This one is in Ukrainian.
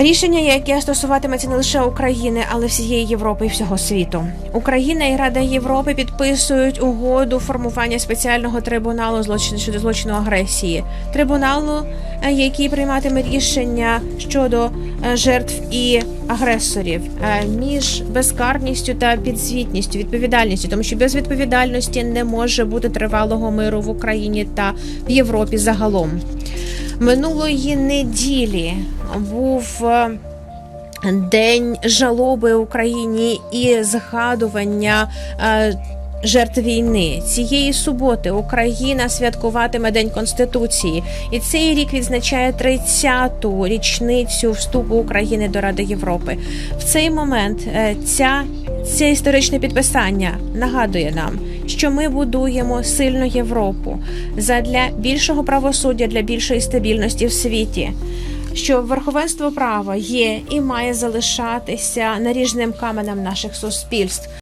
Рішення, яке стосуватиметься не лише України, але всієї Європи і всього світу. Україна і Рада Європи підписують угоду формування спеціального трибуналу злочин щодо злочину агресії, трибуналу, е, який прийматиме рішення щодо е, жертв і агресорів е, між безкарністю та підзвітністю, відповідальністю, тому що без відповідальності не може бути тривалого миру в Україні та в Європі загалом. Минулої неділі був е, день жалоби Україні і згадування. е, Жертв війни цієї суботи Україна святкуватиме День Конституції, і цей рік відзначає 30-ту річницю вступу України до Ради Європи. В цей момент е, ця, це історичне підписання нагадує нам, що ми будуємо сильну Європу задля більшого правосуддя, для більшої стабільності в світі. Що верховенство права є і має залишатися наріжним каменем наших суспільств.